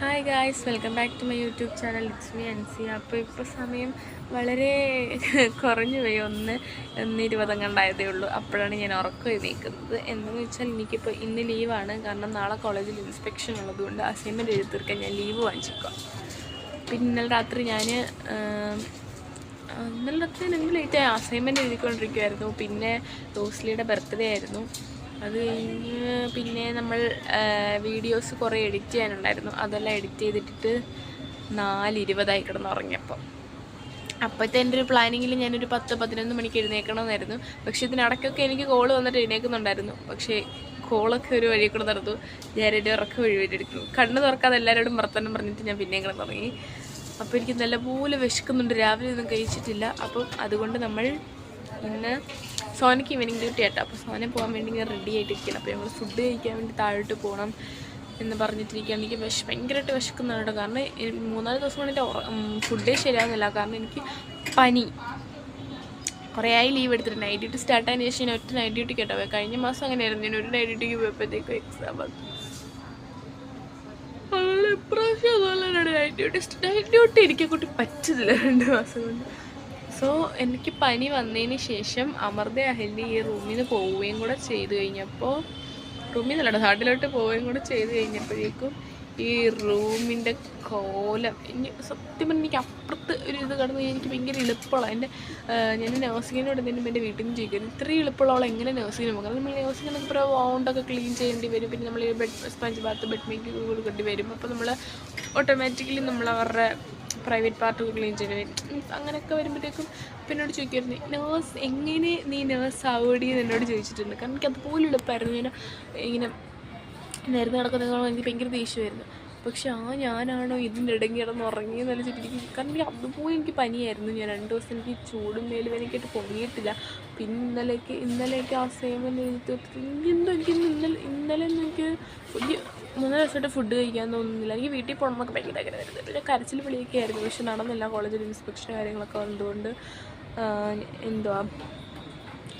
Hi guys welcome back to my YouTube channel it's me Ansi അപ്പോൾ ഇപ്പോൾ സമയം വളരെ കുറഞ്ഞു പോയി. ഒന്ന് ഒന്ന് ഇരുപതങ്ങണ്ടായതേ ഉള്ളൂ. അപ്പോഴാണ് ഞാൻ ഉറക്കം എഴുന്നേക്കുന്നത്. എന്തെന്ന് വെച്ചാൽ എനിക്കിപ്പോൾ ഇന്ന് ലീവാണ്. കാരണം നാളെ കോളേജിൽ ഇൻസ്പെക്ഷൻ ഉള്ളതുകൊണ്ട് അസൈൻമെന്റ് എഴുതി തീർക്കാൻ ഞാൻ ലീവ് വാങ്ങിച്ചേക്കാം പിന്നെ ഇന്നലെ രാത്രി ഞാൻ ഇന്നലെ രാത്രി ഞങ്ങൾ ലേറ്റായി അസൈൻമെന്റ് എഴുതിക്കൊണ്ടിരിക്കുമായിരുന്നു പിന്നെ റോസ്ലിയുടെ ബർത്ത്ഡേ ആയിരുന്നു. അത് കഴിഞ്ഞ് പിന്നെ നമ്മൾ വീഡിയോസ് കുറേ എഡിറ്റ് ചെയ്യാനുണ്ടായിരുന്നു. അതെല്ലാം എഡിറ്റ് ചെയ്തിട്ടിട്ട് നാലിരുപതായി കിടന്നുറങ്ങിയപ്പോൾ അപ്പോഴത്തെ എന്റെ ഒരു പ്ലാനിങ്ങിൽ ഞാനൊരു പത്ത് പതിനൊന്ന് മണിക്ക് എഴുന്നേക്കണമെന്നായിരുന്നു പക്ഷേ ഇതിനിടയ്ക്കൊക്കെ എനിക്ക് കോൾ വന്നിട്ട് എഴുന്നേക്കുന്നുണ്ടായിരുന്നു. പക്ഷേ കോളൊക്കെ ഒരു വഴി കൂടെ നടന്നു. ഞാൻ എന്റെ ഉറക്കം വഴി എടുക്കുന്നു കണ്ണ് തുറക്കാതെ എല്ലാവരോടും വർത്തനം പറഞ്ഞിട്ട് ഞാൻ പിന്നെയും കിടന്നു തുടങ്ങി അപ്പോൾ എനിക്ക് നല്ലപോലെ വിശക്കുന്നുണ്ട്. രാവിലെ ഒന്നും കഴിച്ചിട്ടില്ല. അപ്പം അതുകൊണ്ട് നമ്മൾ ഇന്ന് സോനയ്ക്ക് ഈവനിങ് ഡ്യൂട്ടി ആട്ടോ അപ്പോൾ സോനെ പോകാൻ വേണ്ടി ഇങ്ങനെ റെഡി ആയിട്ടിരിക്കണം അപ്പോൾ ഞങ്ങൾ ഫുഡ് കഴിക്കാൻ വേണ്ടി താഴോട്ട് പോകണം എന്ന് പറഞ്ഞിട്ടിരിക്കുകയാണ്. എനിക്ക് വിശ ഭയങ്കരമായിട്ട് വിശക്കുന്നുണ്ട്. കേട്ടോ കാരണം മൂന്നാൽ ദിവസം കൊണ്ടിട്ട് ഫുഡേ ശരിയാകുന്നില്ല. കാരണം എനിക്ക് പനി. കുറേ ആയി ലീവ് എടുത്തിട്ട് നൈറ്റ് ഡ്യൂട്ടി സ്റ്റാർട്ട് ആയതിനു ശേഷം ഞാൻ ഒറ്റ നൈറ്റ് ഡ്യൂട്ടി കേട്ടോ കഴിഞ്ഞ മാസം അങ്ങനെയായിരുന്നു. ഞാൻ ഒരു നൈറ്റ് ഡ്യൂട്ടിക്ക് പോയപ്പോഴത്തേക്കും എക്സാം വന്നു. അങ്ങനെ ഇപ്രാവശ്യം നൈറ്റ് ഡ്യൂട്ടി നൈറ്റ് ഡ്യൂട്ടി എനിക്ക് കൂട്ടി പറ്റുന്നില്ല രണ്ട് മാസം കൊണ്ട്. സോ എനിക്ക് പനി വന്നതിന് ശേഷം അമൃത അഹല്യ ഈ റൂമിൽ നിന്ന് പോവുകയും കൂടെ ചെയ്ത് കഴിഞ്ഞപ്പോൾ റൂമിൽ നിന്നല്ല നാട്ടിലോട്ട് പോവുകയും കൂടെ ചെയ്ത് കഴിഞ്ഞപ്പോഴേക്കും ഈ റൂമിന്റെ കോലം ഇനി സത്യം പറഞ്ഞാൽ എനിക്ക് അപ്പുറത്ത് ഒരു ഇത് കടന്നു എനിക്ക് ഭയങ്കര എളുപ്പമുള്ള എന്റെ ഞാൻ നഴ്സിങ്ങിനോട് തന്നെ എന്റെ വീട്ടിൽ നിന്ന് ചെയ്യുന്നത് ഇത്രയും എളുപ്പമുള്ള എങ്ങനെ നഴ്സിങ്ങിന് പോകും? കാരണം നമ്മൾ നഴ്സിങ്ങിനൊക്കെ ഇപ്പോൾ വൗണ്ടൊക്കെ ക്ലീൻ ചെയ്യേണ്ടി വരും പിന്നെ നമ്മൾ bed sponge bath bed make കൊടുക്കേണ്ടി വരും അപ്പോൾ നമ്മൾ ഓട്ടോമാറ്റിക്കലി നമ്മൾ അവരുടെ പ്രൈവറ്റ് പാർട്ട് ക്ലീൻ ചെയ്ത് വരും മീൻസ് അങ്ങനെയൊക്കെ വരുമ്പോഴത്തേക്കും എന്നോട് ചോദിക്കുമായിരുന്നു നേഴ്സ് എങ്ങനെ നീ നേഴ്സ് ആവുകടി എന്ന് എന്നോട് ചോദിച്ചിട്ടുണ്ട്. കാരണം എനിക്ക് അതുപോലെ എളുപ്പമായിരുന്നു ഞാൻ ഇങ്ങനെ നേരത്തെ നടക്കുന്ന എനിക്ക് ഭയങ്കര ദേഷ്യമായിരുന്നു. പക്ഷെ ആ ഞാനാണോ ഇതിന്റെ ഇടയ്ക്ക് കിടന്ന് ഉറങ്ങിയെന്ന് വെച്ചിട്ട് കാരണം എനിക്ക് അതുപോലെ എനിക്ക് പനിയായിരുന്നു. ഞാൻ രണ്ട് ദിവസം എനിക്ക് ചൂടും മേലും എനിക്കായിട്ട് പൊങ്ങിയിട്ടില്ല. പിന്നെ ഇന്നലേക്ക് ഇന്നലേക്ക് ആ തീർത്തിട്ട് എന്തോ എനിക്ക് ഇന്ന് ഇന്നലെ ഇന്നലെ എനിക്ക് വലിയ മൂന്ന് ദിവസമായിട്ട് ഫുഡ് കഴിക്കാൻ തോന്നുന്നില്ല. എനിക്ക് വീട്ടിൽ പോകണമെന്നൊക്കെ ഭയങ്കര ആഗ്രഹമായിരുന്നു പിന്നെ കരച്ചിൽ വിളിയൊക്കെ ആയിരുന്നു. പക്ഷെ നടന്നില്ല. കോളേജിൽ ഇൻസ്പെക്ഷൻ കാര്യങ്ങളൊക്കെ വന്നതുകൊണ്ട് എന്തുവാ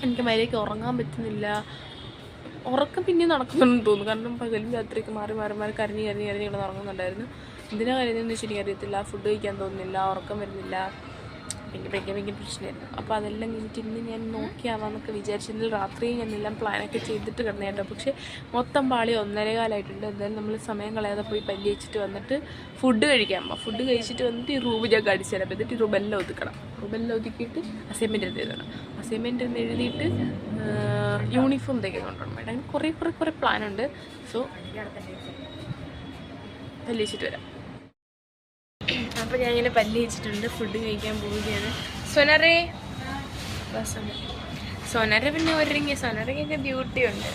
എനിക്ക് മര്യാദയ്ക്ക് ഉറങ്ങാൻ പറ്റുന്നില്ല. ഉറക്കം പിന്നെ നടക്കുന്നുണ്ടെന്ന് തോന്നുന്നു. കാരണം പകലും രാത്രിയൊക്കെ മാറി മാറി മാറി കരഞ്ഞ് കരഞ്ഞ് കരഞ്ഞ് ഇവിടെ ഉറങ്ങുന്നുണ്ടായിരുന്നു എന്തിനാ കരഞ്ഞതെന്ന് വെച്ചാൽ എനിക്കറിയത്തില്ല ഫുഡ് കഴിക്കാൻ തോന്നുന്നില്ല. ഉറക്കം വരുന്നില്ല. ഭയങ്കര ഭയങ്കര ഭയങ്കര പ്രശ്നമായിരുന്നു. അപ്പോൾ അതെല്ലാം കഴിഞ്ഞിട്ട് ഇന്ന് ഞാൻ നോക്കിയാവാന്നൊക്കെ വിചാരിച്ചിരുന്നു രാത്രി എല്ലാം പ്ലാനൊക്കെ ചെയ്തിട്ട് കിടന്നു കേട്ടോ പക്ഷേ മൊത്തം പാളി ഒന്നരകാലമായിട്ടുണ്ട് എന്തായാലും നമ്മൾ സമയം കളയാതെ പോയി പല്ലി വെച്ചിട്ട് വന്നിട്ട് ഫുഡ് കഴിക്കാൻ പോകാം ഫുഡ് കഴിച്ചിട്ട് വന്നിട്ട് ഈ റൂബ് ഞാൻ കടിച്ചു തരാം. എന്നിട്ട് ഈ റൂമെല്ലാം ഒതുക്കണം. റൂബെല്ലാം ഒതുക്കിയിട്ട് അസൈൻമെന്റ് എഴുതണം. അസൈൻമെന്റ് എന്ന് എഴുതിയിട്ട് യൂണിഫോം തയ്ക്കുന്നുണ്ടോ മേഡം അങ്ങനെ കുറേ കുറേ കുറേ പ്ലാനുണ്ട് സോ പല്ലി വെച്ചിട്ട് വരാം. അപ്പോൾ ഞാൻ ഇങ്ങനെ പല്ലി വെച്ചിട്ടുണ്ട് ഫുഡ് കഴിക്കാൻ പോവുകയാണ്. സൊനറേ? സൊനറ പിന്നെ ഒരുങ്ങി സൊനറയ്ക്കൊക്കെ ബ്യൂട്ടി ഉണ്ട്.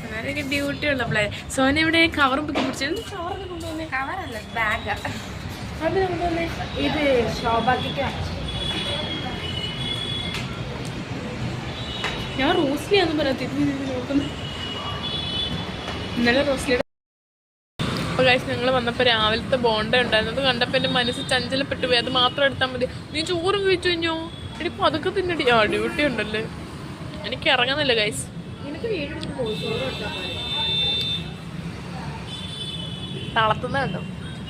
സൊനറയ്ക്ക് ബ്യൂട്ടി ഉള്ള ഉള്ളപ്പോഴേ സോന ഇവിടെ കവറും പിടിച്ചു? കവറൊക്കെ കൊണ്ടുവന്നേ? കവറല്ല ബാഗ് അത് കൊണ്ടുവന്നേ ഇത് ഞാൻ റോസ്ലിയാന്ന് പറയാത്ത നോക്കുന്നു. ഇന്നലെ റോസ്ലിയുടെ അപ്പോൾ കഴിച്ച് ഞങ്ങൾ വന്നപ്പോൾ രാവിലത്തെ ബോണ്ട ഉണ്ടായിരുന്നു. അത് കണ്ടപ്പോൾ എന്റെ മനസ്സ് ചഞ്ചലപ്പെട്ടു പോയി. അത് മാത്രം എടുത്താൽ മതി. നീ ചോറും കഴിച്ചു കഴിഞ്ഞോ? എനിക്ക് അതൊക്കെ തിന്നടി. ആ ഡ്യൂട്ടി ഉണ്ടല്ലേ? എനിക്ക് ഇറങ്ങുന്നില്ല ഗൈസ് തളർത്തുന്നുണ്ടോ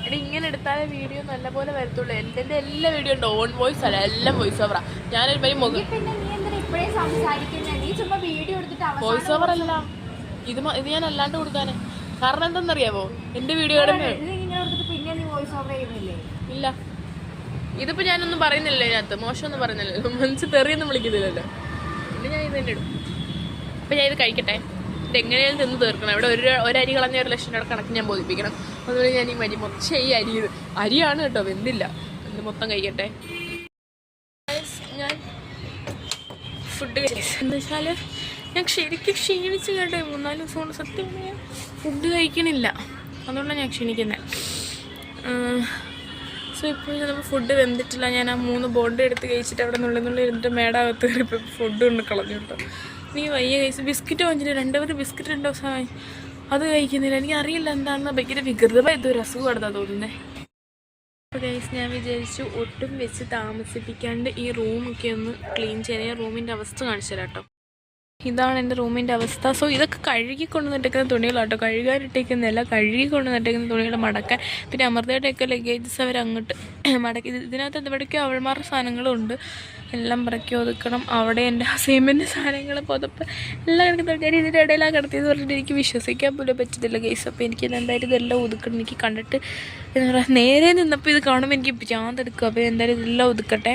എടി ഇങ്ങനെ എടുത്താലേ വീഡിയോ നല്ലപോലെ വരത്തുള്ളൂ. എന്റെ എല്ലാ വീഡിയോ ഉണ്ട്. ഓൺ വോയിസ് അല്ല എല്ലാം വോയിസ് ഓവറാ ഞാനൊരു പരി മുഖം വോയിസ് ഓവർ അല്ല. ഇത് ഇത് ഞാൻ അല്ലാണ്ട് കൊടുക്കാനേ. കാരണം എന്തെന്നറിയാവോ? എന്റെ വീഡിയോ ഇല്ല. ഇതിപ്പോ ഞാനൊന്നും പറയുന്നില്ല ഇതിനകത്ത്. മോശമൊന്നും പറയുന്നില്ലല്ലോ. മനസ്സ് തെറിയൊന്നും വിളിക്കുന്നില്ലല്ലോ. പിന്നെ ഞാൻ ഇത് തന്നെ ഇടും. അപ്പൊ ഞാൻ ഇത് കഴിക്കട്ടെ. ഇത് എങ്ങനെയാലും തിന്ന് തീർക്കണം. ഇവിടെ ഒരു ഒരരി കളഞ്ഞ ഒരു ലക്ഷം രൂപ കണക്ക് ഞാൻ ബോധിപ്പിക്കണം. അതുപോലെ ഞാൻ ഈ മരി മൊത്തം ഈ അരി അരിയാണ് കേട്ടോ വെന്തില്ല. ഇത് മൊത്തം കഴിക്കട്ടെ. ഞാൻ ഫുഡ് വെച്ചാൽ ഞാൻ ശരിക്കും ക്ഷീണിച്ച് കേട്ടോ മൂന്നാൽ ദിവസം കൊണ്ട് സത്യം പറയാം ഫുഡ് കഴിക്കണില്ല. അതുകൊണ്ടാണ് ഞാൻ ക്ഷീണിക്കുന്നത് സോ ഇപ്പോൾ ചിലപ്പോൾ ഫുഡ് വെന്തിട്ടില്ല. ഞാൻ ആ മൂന്ന് ബോണ്ട് എടുത്ത് കഴിച്ചിട്ട് അവിടെ നുള്ളി നുള്ളി ഇരുന്നിട്ട് മേടാകത്ത് കയറിപ്പോൾ ഫുഡ് കൊണ്ട് കളഞ്ഞു കേട്ടോ. നീ വയ്യ കഴിച്ച് ബിസ്ക്കറ്റ് വാങ്ങിച്ചിട്ട് രണ്ടുപേരും ബിസ്ക്കറ്റ് രണ്ട് ദിവസമായി അത് കഴിക്കുന്നില്ല. എനിക്ക് അറിയില്ല എന്താണെന്ന്. ഭയങ്കര വികൃതമായത് ഒരു അസുഖം അടുത്താ തോന്നുന്നേ. അപ്പോൾ ഗൈസ് ഞാൻ വിചാരിച്ചു ഒട്ടും വെച്ച് താമസിപ്പിക്കാണ്ട് ഈ റൂമൊക്കെ ഒന്ന് ക്ലീൻ ചെയ്യാൻ. റൂമിന്റെ അവസ്ഥ കാണിച്ചു തരാം കേട്ടോ. ഇതാണ് എന്റെ റൂമിന്റെ അവസ്ഥ. സോ ഇതൊക്കെ കഴുകി കൊണ്ടുവന്നിട്ടേക്കുന്ന തുണികളാട്ടോ. കഴുകാനിട്ടേക്കുന്നതല്ല കഴുകി കൊണ്ടുവന്നിട്ടേക്കുന്ന തുണികൾ മടക്കാൻ. പിന്നെ അമൃതയുടെയൊക്കെ ലഗേജസ് അവർ അങ്ങോട്ട് മടക്കി ഇതിനകത്ത് എന്തെവിടേക്കോ അവൾമാരുടെ സാധനങ്ങളും ഉണ്ട് എല്ലാം പറക്കി ഒതുക്കണം. അവിടെ എന്റെ അസൈൻമെന്റ് സാധനങ്ങൾ പുതപ്പ് എല്ലാം കിടക്കുന്നത് ഞാൻ ഇതിന്റെ ഇടയിലാണ് കിടത്തിയെന്ന് പറഞ്ഞിട്ട് എനിക്ക് വിശ്വസിക്കാൻ പോലും പറ്റത്തില്ല കേസ് അപ്പോൾ എനിക്ക് എന്തായാലും ഇതെല്ലാം ഒതുക്കണം. എനിക്ക് കണ്ടിട്ട് എന്താ പറയുക നേരെ നിന്നപ്പോൾ ഇത് കാണുമ്പോൾ എനിക്ക് ഭ്രാന്തെടുക്കും. അപ്പോൾ എന്തായാലും ഇതെല്ലാം ഒതുക്കട്ടെ.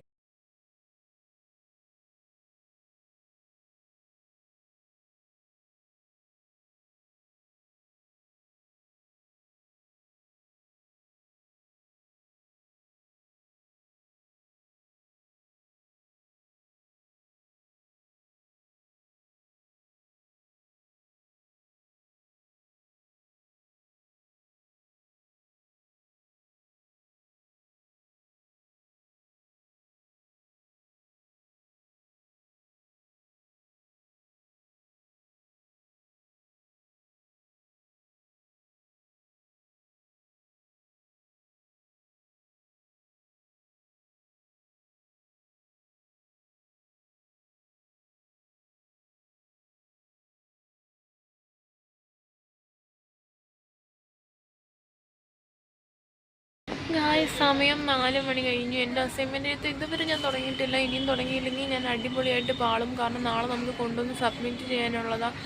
ഗായ സമയം നാല് മണി കഴിഞ്ഞു. എന്റെ അസൈൻമെന്റ് എടുത്ത് ഇതുവരെ ഞാൻ തുടങ്ങിയിട്ടില്ല. ഇനിയും തുടങ്ങിയില്ലെങ്കിൽ ഞാൻ അടിപൊളിയായിട്ട് പാളും. കാരണം നാളെ നമുക്ക് കൊണ്ടുവന്ന് സബ്മിറ്റ് ചെയ്യാനുള്ളതാണ്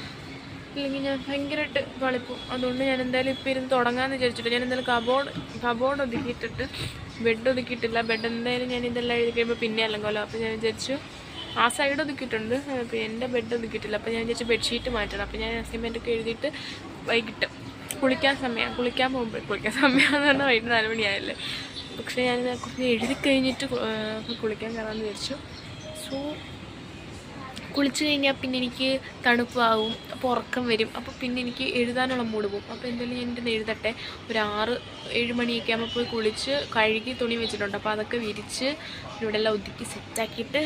അല്ലെങ്കിൽ ഞാൻ ഭയങ്കരമായിട്ട് കളിപ്പും. അതുകൊണ്ട് ഞാൻ എന്തായാലും ഇപ്പോൾ ഇരുന്ന് തുടങ്ങാമെന്ന് വിചാരിച്ചിട്ട് ഞാൻ എന്തായാലും കബോർഡ് കബോർഡ് ഒതുക്കിയിട്ടിട്ട് ബെഡ് ഒതുക്കിയിട്ടില്ല. ബെഡ് എന്തായാലും ഞാൻ ഇതെല്ലാം എഴുതി കഴിയുമ്പോൾ പിന്നെ അല്ലെങ്കിലോ അപ്പോൾ ഞാൻ വിചാരിച്ചു ആ സൈഡ് ഒതുക്കിയിട്ടുണ്ട്. അപ്പോൾ എന്റെ ബെഡ് ഒതുക്കിയിട്ടില്ല. അപ്പോൾ ഞാൻ വിചാരിച്ചു ബെഡ്ഷീറ്റ് മാറ്റണം. അപ്പോൾ ഞാൻ അസൈൻമെന്റ് ഒക്കെ എഴുതിയിട്ട് വൈകിട്ട് കുളിക്കാൻ സമയം കുളിക്കാൻ പോകുമ്പോൾ കുളിക്കാൻ സമയമെന്ന് പറഞ്ഞാൽ വൈകിട്ട് നാല് മണിയായല്ലേ. പക്ഷേ ഞാൻ കുറച്ച് എഴുതി കഴിഞ്ഞിട്ട് കുളിക്കാൻ കയറാമെന്ന് വിചാരിച്ചു. സോ കുളിച്ച് കഴിഞ്ഞാൽ പിന്നെ എനിക്ക് തണുപ്പാവും അപ്പോൾ ഉറക്കം വരും. അപ്പോൾ പിന്നെ എനിക്ക് എഴുതാനുള്ള മൂഡ് പോകും. അപ്പോൾ എന്തായാലും ഞാൻ എന്റെ എഴുതട്ടെ. ഒരു ആറ് ഏഴ് മണിയൊക്കെ ആകുമ്പോൾ പോയി കുളിച്ച് കഴുകി തുണി വെച്ചിട്ടുണ്ട്. അപ്പോൾ അതൊക്കെ വിരിച്ച് ഇവിടെ എല്ലാം ഒതുക്കി സെറ്റാക്കിയിട്ട്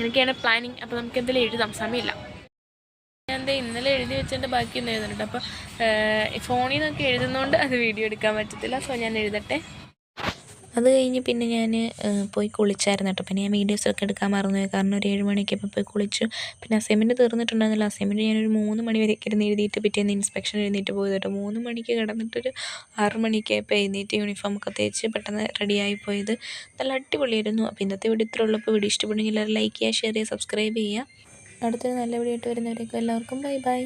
എനിക്കാണ് പ്ലാനിങ് അപ്പോൾ നമുക്ക് എന്തെങ്കിലും എഴുതാം. സമയമില്ല. വെച്ചതിന്റെ ബാക്കിയൊന്നും എഴുതുന്നുണ്ട് അപ്പോൾ ഫോണിൽ നിന്നൊക്കെ എഴുതുന്നതുകൊണ്ട് അത് വീഡിയോ എടുക്കാൻ പറ്റത്തില്ല. സോ ഞാൻ എഴുതട്ടെ. അത് കഴിഞ്ഞ് പിന്നെ ഞാൻ പോയി കുളിച്ചായിരുന്നു കേട്ടോ. പിന്നെ ഞാൻ വീഡിയോസൊക്കെ എടുക്കാൻ മറന്നു കാരണം ഒരു ഏഴ് മണിയൊക്കെ ഇപ്പോൾ പോയി കുളിച്ചു. പിന്നെ അസൈൻമെന്റ് തീർന്നിട്ടുണ്ടായിരുന്നില്ല. അസൈൻമെന്റ് ഞാനൊരു മൂന്ന് മണി വരെയൊക്കെ ഇരുന്ന് എഴുതിയിട്ട് പിറ്റേന്ന് ഇൻസ്പെക്ഷൻ എഴുന്നേറ്റ് പോയത് കേട്ടോ. മൂന്ന് മണിക്ക് കിടന്നിട്ടൊരു ആറ് മണിക്ക് ആയപ്പോൾ എഴുന്നേറ്റ് യൂണിഫോം ഒക്കെ തേച്ച് പെട്ടെന്ന് റെഡിയായി പോയത്. നല്ല അടിപൊളിയായിരുന്നു. അപ്പോൾ ഇന്നത്തെ വീഡിയോ ഇത്ര ഉള്ളപ്പോൾ വീഡിയോ ഇഷ്ടപ്പെടുന്നെങ്കിൽ എല്ലാവരും ലൈക്ക് ചെയ്യുക ഷെയർ ചെയ്യുക സബ്സ്ക്രൈബ് ചെയ്യുക. അടുത്തൊരു നല്ല വീഡിയോ ആയിട്ട് വരുന്നവരേക്കും എല്ലാവർക്കും ബൈ ബൈ